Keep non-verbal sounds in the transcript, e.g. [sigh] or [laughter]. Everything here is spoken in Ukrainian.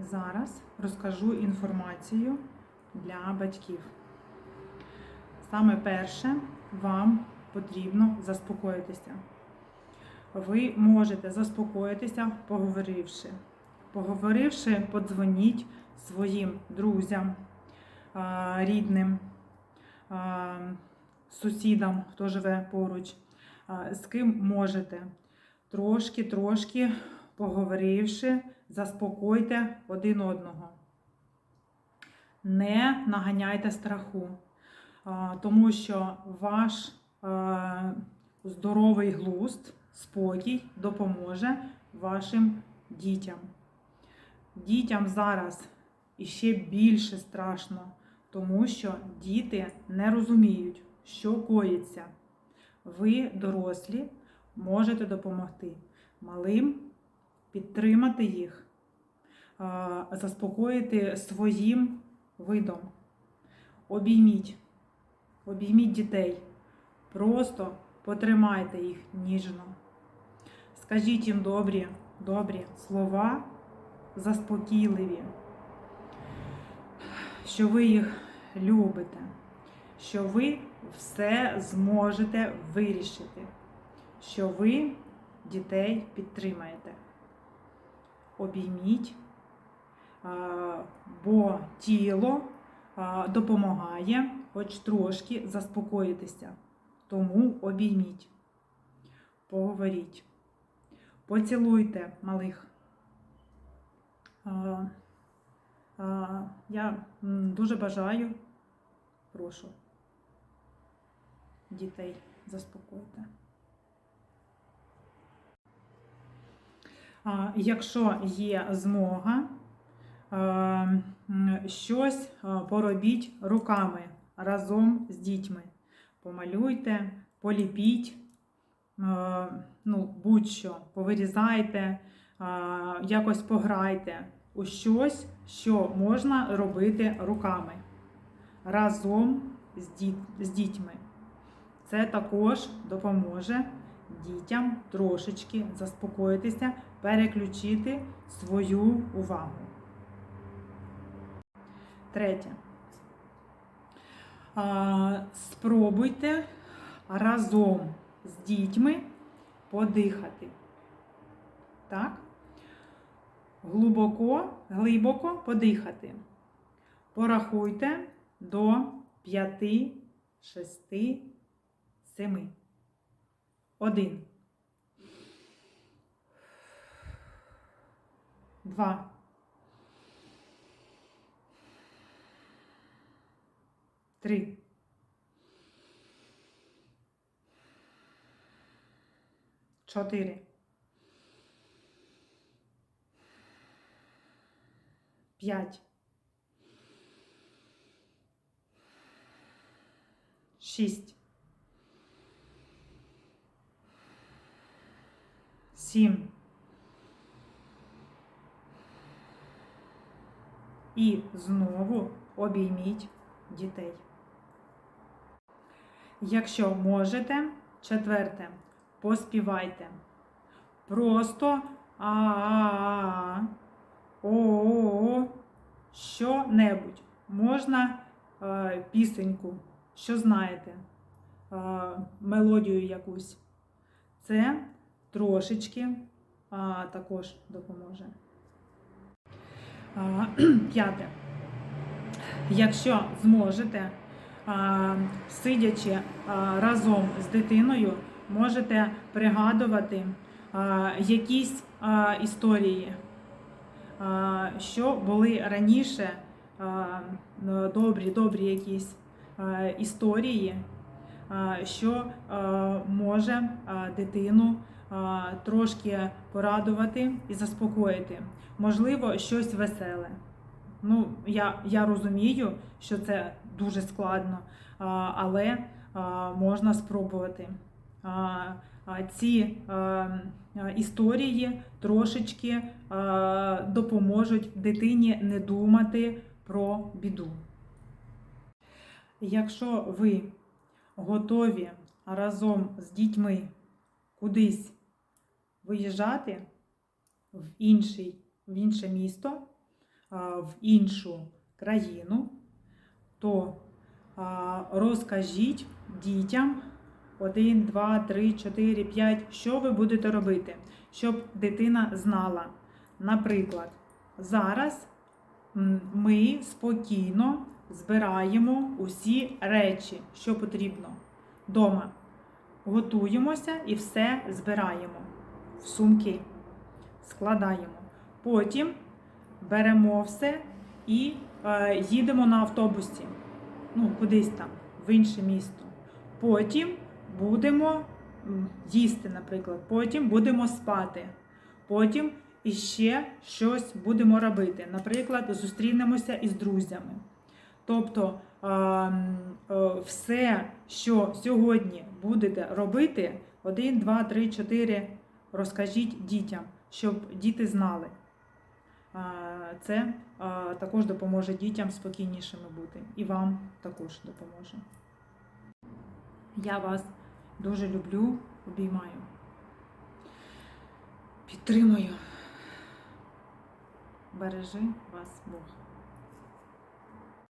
Зараз розкажу інформацію для батьків. Саме перше, вам потрібно заспокоїтися. Ви можете заспокоїтися, поговоривши. Поговоривши, подзвоніть своїм друзям, рідним, сусідам, хто живе поруч, з ким можете. Трошки-трошки поговоривши, заспокойте один одного. Не наганяйте страху, тому що ваш здоровий глузд, спокій допоможе вашим дітям. Дітям зараз іще більше страшно, тому що діти не розуміють, що коїться. Ви, дорослі, можете допомогти малим, підтримати їх, заспокоїти своїм видом. Обійміть, обійміть дітей, просто потримайте їх ніжно. Скажіть їм добрі, добрі слова, заспокійливі, що ви їх любите, що ви все зможете вирішити, що ви дітей підтримаєте. Обійміть, бо тіло допомагає хоч трошки заспокоїтися. Тому обійміть, поговоріть, поцілуйте малих. А, Я дуже бажаю, прошу дітей заспокоїти. А, Якщо є змога, е, щось е, поробіть руками разом з дітьми. Помалюйте, поліпіть, е, ну, будь-що, повирізайте, якось пограйте у щось, що можна робити руками разом з дітьми. Це також допоможе дітям трошечки заспокоїтися, переключити свою увагу. Третє. Спробуйте разом з дітьми подихати. Так? Глибоко, глибоко подихати. Порахуйте до 5, 6, 7. Один. Два. Три. Чотири. П'ять. Шість. Сім. І знову обійміть дітей. Якщо можете, четверте, поспівайте. Просто а-а-а, о-о-о, що-небудь. Можна е, пісеньку, що знаєте, е, мелодію якусь. Це трошечки а, також допоможе. А, [clears throat] П'яте. Якщо зможете, а, сидячи а, разом з дитиною, можете пригадувати а, якісь а, історії, а, що були раніше а, добрі, добрі якісь а, історії, а, що а, може а, дитину трошки порадувати і заспокоїти. Можливо, щось веселе. Ну, я, я розумію, що це дуже складно, але можна спробувати. Ці історії трошечки допоможуть дитині не думати про біду. Якщо ви готові разом з дітьми кудись виїжджати в, інший, в інше місто, в іншу країну, то розкажіть дітям 1, 2, 3, 4, 5, що ви будете робити, щоб дитина знала. Наприклад, зараз ми спокійно збираємо усі речі, що потрібно вдома. Готуємося і все збираємо в сумки, складаємо. Потім беремо все і е, їдемо на автобусі, ну, кудись там, в інше місто. Потім будемо їсти, наприклад, потім будемо спати, потім іще щось будемо робити. Наприклад, зустрінемося із друзями. Тобто е, е, все, що сьогодні будете робити, 1, 2, 3, 4, розкажіть дітям, щоб діти знали. Е, Це е, також допоможе дітям спокійнішими бути. І вам також допоможе. Я вас дуже люблю, обіймаю. Підтримую. Бережи вас Бог.